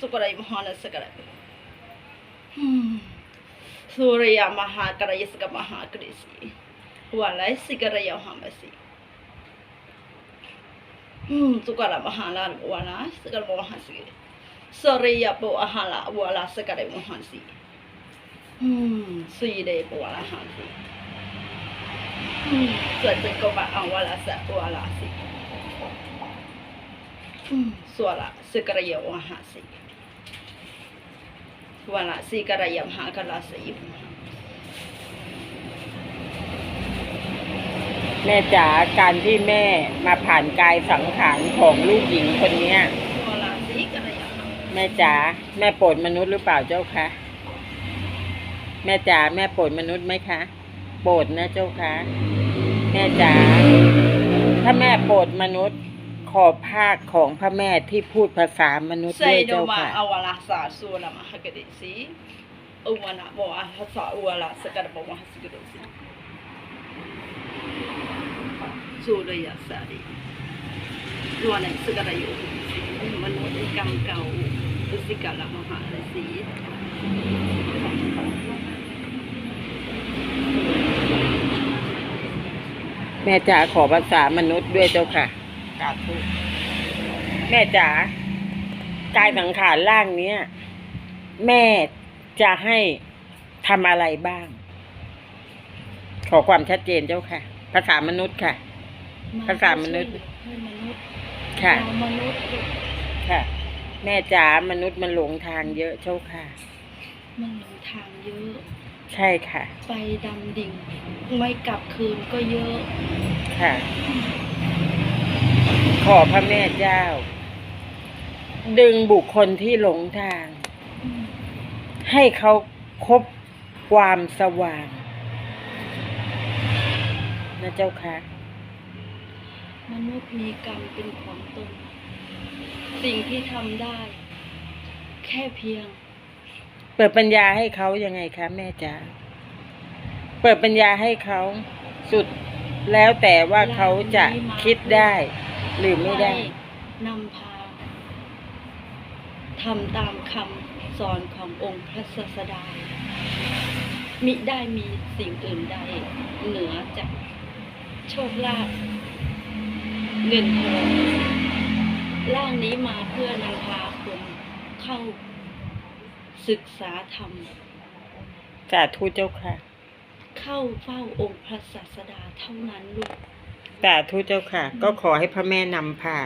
สุกรายมหานสกรายสุริยมหากรายสกมหากริสีวาลายสกรายหามสีสุกรามหาลาวาลาสกรามหาสีสุริยปวหาลาวาลาสกรายมหาสีสุเดปวาลาหาสีส่วนเป็นกบะอาวาลาสะวาลาสี suara segera ya wahasi. Ang wala sa wala si. Hmm, suwala sikara yung mahasi. Wala sikara yung mahakala sa iyo. แม่จ๋าการที่แม่มาผ่านกายสังขารของลูกหญิงคนเนี้ย Wala sikara yung mahasi. แม่จ๋าแม่โปรดมนุษย์หรือเปล่าเจ้าคะแม่จ๋าแม่โปรดมนุษย์ไหมคะโปรดนะเจ้าคะแม่จ๋าถ้าแม่โปรดมนุษย์ ขอภาคของพระแม่ที่พูดภาษามนุษย์ด้วย Say เจ้า no ma ค่ะ awala sa sula mahakadisi. Uwana mo sa wala sa kada mo mahasigurisi. Sula ya sari. Luwana sa kada yung manod ikang kau. Usikala mahalasi. แม่จ๋าขอภาษามนุษย์ด้วยเจ้าค่ะ สาธุแม่จ๋ากายสังขารร่างเนี้ย แม่จะให้ทำอะไรบ้าง ขอความชัดเจนเจ้าค่ะ ภาษามนุษย์ค่ะ ภาษามนุษย์ ให้มนุษย์ค่ะ เรามนุษย์ค่ะ แม่จ๋ามนุษย์มันหลงทางเยอะเจ้าค่ะ มันหลงทางเยอะ ใช่ค่ะ ไปดำดิ่ง ไม่กลับคืนก็เยอะ ค่ะ ขอพระแม่เจ้า ดึงบุคคลที่หลงทาง ให้เขาพบความสว่าง นะเจ้าค่ะมนุษย์มีกรรมเป็นของตน สิ่งที่ทำได้ แค่เพียง เปิดปัญญาให้เขายังไงคะแม่จ๋าเปิดปัญญาให้เขาสุดแล้วแต่ว่าเขาจะคิดได้ หรือไม่ได้ให้นำพาทำตามคำสอนขององค์พระศาสดา มิได้มีสิ่งอื่นใด เหนือจากโชคลาภเงินทองร่างนี้มาเพื่อนำพาคนเข้าศึกษาธรรมสาธุเจ้าค่ะ เข้าเฝ้าองค์พระศาสดาเท่านั้นลูก สาธุเจ้าค่ะ ก็ขอให้พระแม่นำพา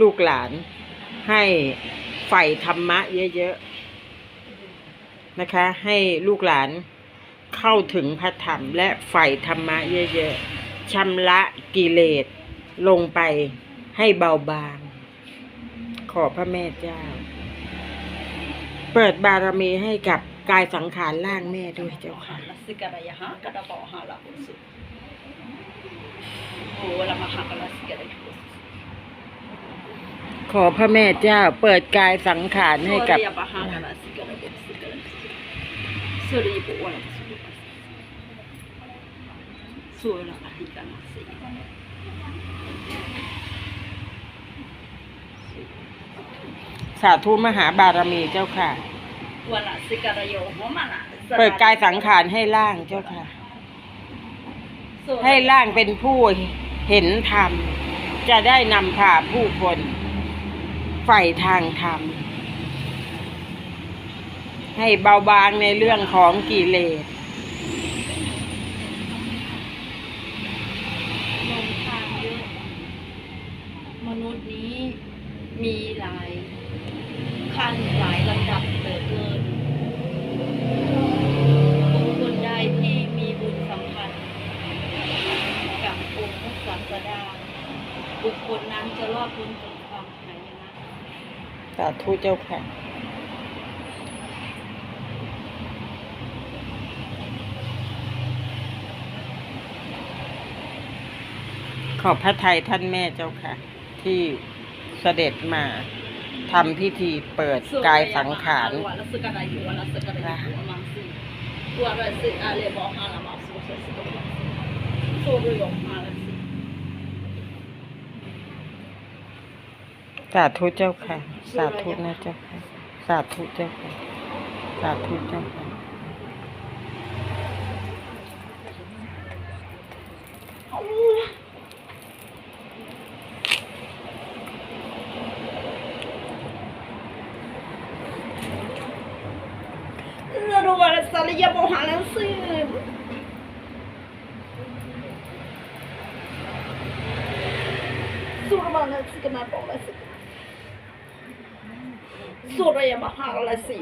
ลูกหลาน ให้ใฝ่ธรรมะเยอะๆนะคะ ให้ลูกหลานเข้าถึงพระธรรม และใฝ่ธรรมะเยอะๆชำระกิเลสลงไปให้เบาบาง ขอพระแม่เจ้า เปิดบารมีให้กับกายสังขารร่างแม่ด้วยเจ้าค่ะ โอ้เราาขัสีอะไรทุกขอพระแม่เจ้าเปิดกายสังขารให้กับ สาธุมหาบารมีเจ้าค่ะ เปิดกายสังขารให้ล่างเจ้าค่ะ ให้ร่างเป็นผู้เห็นธรรม จะได้นำพาผู้คนใฝ่ทางธรรม ให้เบาบางในเรื่องของกิเลสลงทางเยอะนุษย์นี้มีหลายขั้นหลายลำดับเหลือเกิน บุคคลนั้นจะรอดพ้นจากความหายนะสาธุเจ้าค่ะขอบพระทัยท่านแม่เจ้าค่ะ ที่เสด็จมาทำพิธีเปิดกายสังขารวันละสึกอะไรอยู่วันละสึกอะไรอยู่วันละสึกวันละสึกอะไรบอกมาละมาสู้สู้สู้สู้ด้วยบอกมาละสิ สาธุเจ้าค่ะ สาธุนะเจ้าค่ะ สาธุเจ้าค่ะ สาธุเจ้าค่ะเราวันละสัลยบอกมาละสิสู้มาละสิกันมาบอกละสิ สุรยมาหาราศี